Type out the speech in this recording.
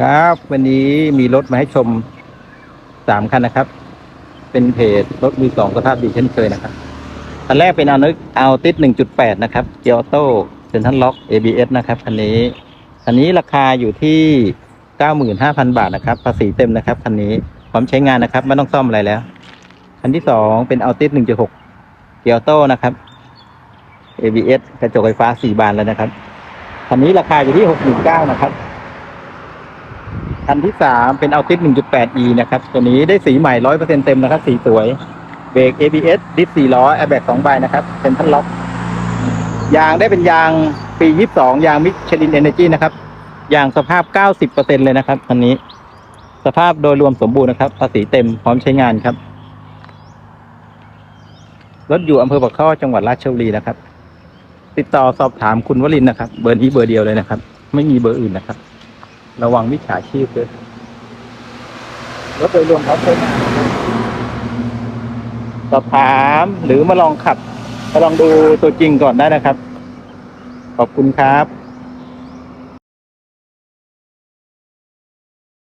ครับ วันนี้มีรถมาให้ชมสามคันนะครับ เป็นเพจรถมือสองสภาพดีเช่นเคยนะครับคันแรกเป็นเอานึกเอาติดหนึ่งจุดแปดนะครับ เกียร์ออโต้เซนทันล็อก ABS นะครับคันนี้คันนี้ราคาอยู่ที่เก้าหมื่นห้าพันบาทนะครับ ภาษีเต็มนะครับคันนี้พร้อมใช้งานนะครับ ไม่ต้องซ่อมอะไรแล้ว คันที่สองเป็นเอาติดหนึ่งจุดหกเกียร์ออโต้นะครับ ABS กระจกไฟฟ้าสี่บานแล้วนะครับคันนี้ราคาอยู่ที่หกหมื่นเก้านะครับ คันที่สามเป็นเอาติส 1.8e นะครับ ตัวนี้ได้สีใหม่ 100%เต็มนะครับ สีสวย เบรก ABS ดิสสี่ล้อแอร์แบกสองใบนะครับเซ็นทรัลล็อก ยางได้เป็นยางปี 22 ยางมิชลินเอเนจีนะครับ ยางสภาพ 90%เลยนะครับคันนี้ สภาพโดยรวมสมบูรณ์นะครับภาษีเต็มพร้อมใช้งานครับ รถอยู่อำเภอปากท่อจังหวัดราชบุรีนะครับ ติดต่อสอบถามคุณวลินนะครับ เบอร์นี้เบอร์เดียวเลยนะครับ ไม่มีเบอร์อื่นนะครับ ระวังมิจฉาชีพด้วยรถโดยรวมเขาใช้งานนะครับสอบถามหรือมาลองขับ มาลองดูตัวจริงก่อนได้นะครับ ขอบคุณครับ